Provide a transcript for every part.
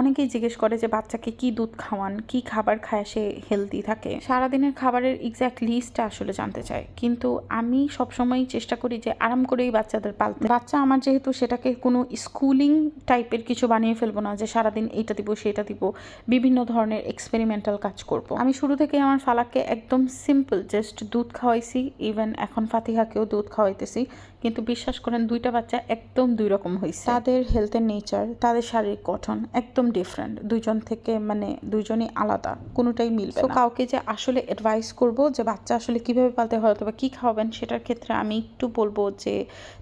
অনেকেই জিজ্ঞেস করে যে বাচ্চাকে কি দুধ খাওয়ান, কি খাবার খায়, সে হেলদি থাকে। সারাদিনের খাবারের এক্স্যাক্ট লিস্টটা আসলে জানতে চায়। কিন্তু আমি সবসময়ই চেষ্টা করি যে আরাম করেই বাচ্চাদের পালতে। বাচ্চা আমার যেহেতু সেটাকে কোনো স্কুলিং টাইপের কিছু বানিয়ে ফেলব না যে সারাদিন এইটা দিব, সেটা দিব, বিভিন্ন ধরনের এক্সপেরিমেন্টাল কাজ করব। আমি শুরু থেকে আমার ফালাককে একদম সিম্পল জাস্ট দুধ খাওয়াইছি ইভেন এখন ফাতিহাকেও দুধ খাওয়াইতেছি। কিন্তু বিশ্বাস করেন দুইটা বাচ্চা একদম দুই রকম হয়েছে তাদের হেলথের নেচার তাদের শারীরিক গঠন একদম ডিফারেন্ট দুইজন থেকে মানে দুইজনই আলাদা কোনোটাই মিলবে তো কাউকে যে আসলে অ্যাডভাইস করব যে বাচ্চা আসলে কীভাবে পালতে হয় অথবা কী খাওয়াবেন সেটার ক্ষেত্রে আমি একটু বলব যে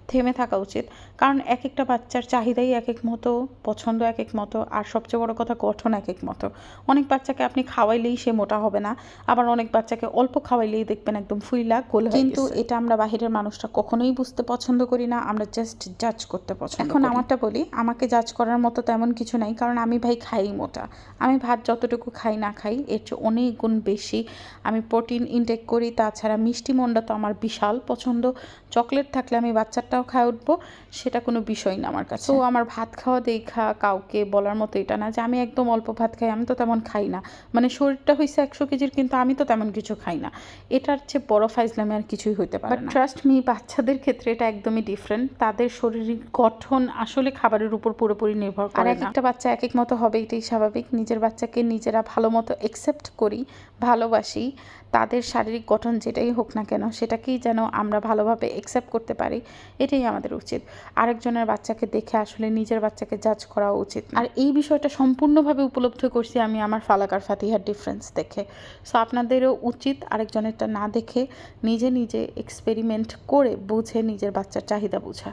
থেমে থাকা উচিত। কারণ এক একটা বাচ্চার চাহিদাই এক এক মতো পছন্দ এক এক মতো আর সবচেয়ে বড় কথা গঠন এক এক মতো। অনেক বাচ্চাকে আপনি খাওয়াইলেই সে মোটা হবে না আবার অনেক বাচ্চাকে অল্প খাওয়াইলেই দেখবেন একদম ফুইলা গোল কিন্তু এটা আমরা বাহিরের মানুষটা কখনোই বুঝতে পছন্দ করি না আমরা জাস্ট জাজ করতে পছন্দ এখন আমারটা বলি আমাকে জাজ করার মতো তেমন কিছু নাই কারণ আমি ভাই খাই মোটা। আমি ভাত যতটুকু খাই না খাই এর চেয়ে অনেক গুণ বেশি। আমি প্রোটিন ইনটেক করি তাছাড়া মিষ্টি মন্ডা তো আমার বিশাল পছন্দ। চকলেট থাকলে আমি বাচ্চাটাও খাই উঠবো সেটা কোনো বিষয় না আমার কাছে। তো আমার ভাত খাওয়া দেখা কাউকে বলার মতো এটা না যে আমি একদম অল্প ভাত খাই আমি তো তেমন খাই না। মানে শরীরটা হয়েছে একশো কেজির কিন্তু আমি তো তেমন কিছু খাই না। এটার চেয়ে বড় ফাইজলামে আর কিছুই হইতে পারে না। ট্রাস্ট মি বাচ্চাদের ক্ষেত্রে এটা একদমই ডিফারেন্ট তাদের শরীরিক গঠন আসলে খাবারের উপর পুরোপুরি নির্ভর করে আর এক একটা বাচ্চা এক এক মতো হবে, এটাই স্বাভাবিক। নিজের বাচ্চাকে নিজেরা ভালো মতো অ্যাকসেপ্ট করি, ভালোবাসি, তাদের শারীরিক গঠন যেটাই হোক না কেন, সেটাকেই যেন আমরা ভালোভাবে অ্যাকসেপ্ট করতে পারি, এটাই আমাদের উচিত। আরেকজনের বাচ্চাকে দেখে আসলে নিজের বাচ্চাকে জাজ করা উচিত আর এই বিষয়টা সম্পূর্ণভাবে উপলব্ধ করছি আমি আমার ফালাকার ফাতিহার ডিফারেন্স দেখে। সো আপনাদেরও উচিত আরেকজনেরটা না দেখে, নিজে নিজে এক্সপেরিমেন্ট করে বুঝে নিজের বাচ্চার চাহিদা বোঝা।